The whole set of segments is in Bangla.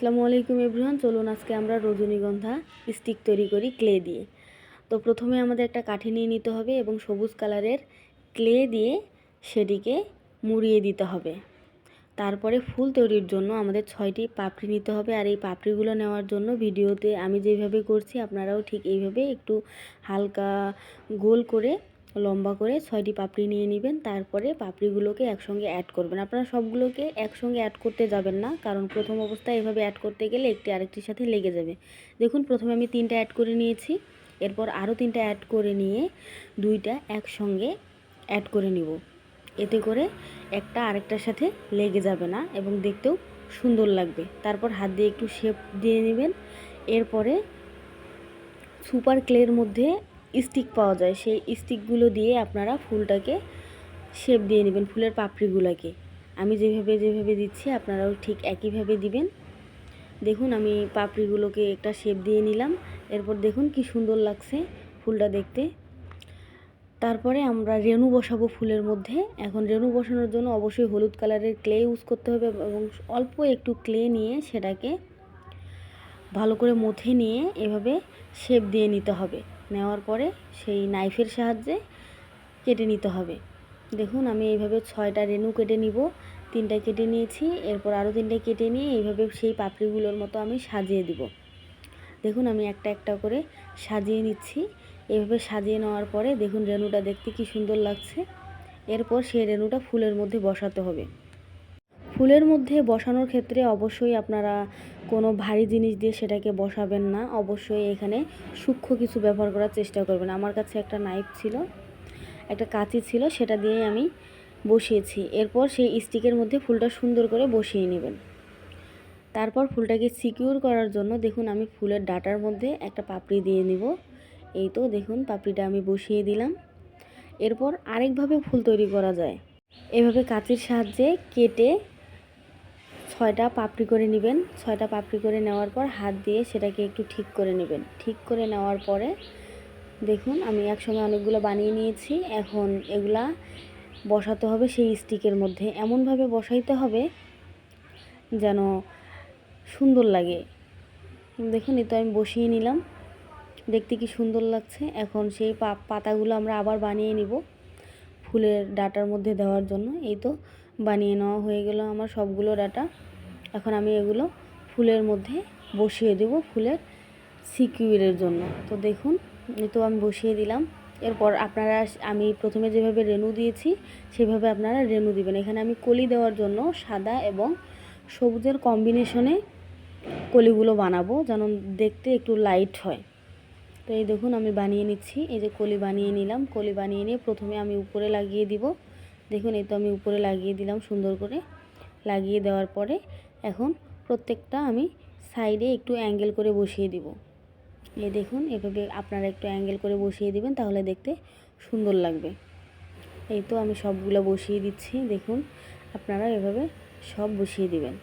আসসালামু আলাইকুম এভরিওয়ান, চলুন আজকে আমরা রজনীগন্ধা স্টিক তৈরি করি ক্লে দিয়ে। তো প্রথমে আমাদের একটা কাঠি নিয়ে নিতে হবে এবং সবুজ কালারের ক্লে দিয়ে সেটিকে মুড়িয়ে দিতে হবে। তারপরে ফুল তৈরির জন্য আমাদের ছয়টি পাপড়ি নিতে হবে আর এই পাপড়িগুলো নেওয়ার জন্য ভিডিওতে আমি যেভাবে করছি, আপনারাও ঠিক এইভাবে একটু হালকা গোল করে লম্বা করে ছয়টি পাপড়ি নিয়ে নেবেন, তারপরে পাপড়িগুলোকে একসঙ্গে অ্যাড করবেন। আপনারা সবগুলোকে একসঙ্গে অ্যাড করতে যাবেন না, কারণ প্রথম অবস্থায় এভাবে অ্যাড করতে গেলে একটি আরেকটির সাথে লেগে যাবে। দেখুন, প্রথমে আমি তিনটা অ্যাড করে নিয়েছি, এরপর আরও তিনটা অ্যাড করে নিয়ে দুইটা একসঙ্গে অ্যাড করে নিব। এতে করে একটা আরেকটার সাথে লেগে যাবে না এবং দেখতেও সুন্দর লাগবে। তারপর হাত দিয়ে একটু শেপ দিয়ে নেবেন। এরপরে সুপার ক্লের মধ্যে স্টিক পাওয়া যায়, সেই স্টিকগুলো দিয়ে আপনারা ফুলটাকে শেপ দিয়ে নেবেন, ফুলের পাপড়িগুলোকে। আমি যেভাবে যেভাবে দিচ্ছি, আপনারাও ঠিক একইভাবে দিবেন। দেখুন, আমি পাপড়িগুলোকে একটা শেপ দিয়ে নিলাম। এরপর দেখুন কি সুন্দর লাগছে ফুলটা দেখতে। তারপরে আমরা রেণু বসাবো ফুলের মধ্যে। এখন রেণু বসানোর জন্য অবশ্যই হলুদ কালারের ক্লে ইউজ করতে হবে এবং অল্প একটু ক্লে নিয়ে সেটাকে ভালো করে মথে নিয়ে এভাবে শেপ দিয়ে নিতে হবে। নেওয়ার পরে সেই নাইফের সাহায্যে কেটে নিতে হবে। দেখুন, আমি এইভাবে ছয়টা রেণু কেটে নিব, তিনটা কেটে নিয়েছি, এরপর আরও তিনটা কেটে নিয়ে এইভাবে সেই পাপড়িগুলোর মতো আমি সাজিয়ে দিব। দেখুন, আমি একটা একটা করে সাজিয়ে নিচ্ছি। এভাবে সাজিয়ে নেওয়ার পরে দেখুন, রেণুটা দেখতে কি সুন্দর লাগছে। এরপর সেই রেণুটা ফুলের মধ্যে বসাতে হবে। ফুলের মধ্যে বসানোর ক্ষেত্রে অবশ্যই আপনারা কোনো ভারী জিনিস দিয়ে সেটাকে বসাবেন না। অবশ্যই এখানে সূক্ষ্ম কিছু ব্যবহার করার চেষ্টা করবেন। আমার কাছে একটা নাইফ ছিল, একটা কাঁচি ছিল, সেটা দিয়ে আমি বসিয়েছি। এরপর সেই স্টিকের মধ্যে ফুলটা সুন্দর করে বসিয়ে নেবেন। তারপর ফুলটাকে সিকিউর করার জন্য দেখুন আমি ফুলের ডাটার মধ্যে একটা পাপড়ি দিয়ে নিব। এই তো দেখুন পাপড়িটা আমি বসিয়ে দিলাম। এরপর আরেকভাবে ফুল তৈরি করা যায়। এভাবে কাঁচির সাহায্যে কেটে ছয়টা পাপড়ি করে নেবেন। ছয়টা পাপড়ি করে নেওয়ার পর হাত দিয়ে সেটাকে একটু ঠিক করে নেবেন। ঠিক করে নেওয়ার পরে দেখুন, আমি একসঙ্গে অনেকগুলো বানিয়ে নিয়েছি। এখন এগুলা বসাতে হবে সেই স্টিকের মধ্যে। এমনভাবে বসাইতে হবে যেন সুন্দর লাগে। দেখুন এই তো আমি বসিয়ে নিলাম। দেখতে কি সুন্দর লাগছে। এখন সেই পাতাগুলো আমরা আবার বানিয়ে নিব ফুলের ডাটার মধ্যে দেওয়ার জন্য। এই তো বানিয়ে নেওয়া হয়ে গেল আমার সবগুলো ডাটা। এখন আমি এগুলো ফুলের মধ্যে বসিয়ে দেব ফুলের সিকিউরের জন্য। তো দেখুন তো আমি বসিয়ে দিলাম। এরপর আপনারা আমি প্রথমে যেভাবে রেনু দিয়েছি, সেভাবে আপনারা রেনু দিবেন। এখানে আমি কলি দেওয়ার জন্য সাদা এবং সবুজের কম্বিনেশনে কলিগুলো বানাবো, যেন দেখতে একটু লাইট হয়। তো এই দেখুন, আমি বানিয়ে নিচ্ছি। এই যে কলি বানিয়ে নিলাম। কলি বানিয়ে নিয়ে প্রথমে আমি উপরে লাগিয়ে দিব। দেখুন, এই তো আমি উপরে লাগিয়ে দিলাম সুন্দর করে। লাগিয়ে দেওয়ার পরে এখন প্রত্যেকটা আমি সাইডে একটু অ্যাঙ্গেল করে বসিয়ে দিব। এই দেখুন, এভাবে আপনারা একটু অ্যাঙ্গেল করে বসিয়ে দিবেন, তাহলে দেখতে সুন্দর লাগবে। এই তো আমি সবগুলো বসিয়ে দিচ্ছি, দেখুন, আপনারা এভাবে সব বসিয়ে দিবেন।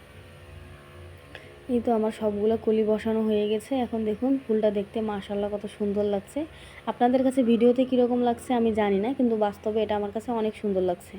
এই তো আমার সবগুলো কলি বসানো হয়ে গেছে, এখন দেখুন, ফুলটা দেখতে মাশাল্লাহ কত সুন্দর লাগছে। আপনাদের কাছে ভিডিওতে কীরকম লাগছে আমি জানি না, কিন্তু বাস্তবে এটা আমার কাছে অনেক সুন্দর লাগছে।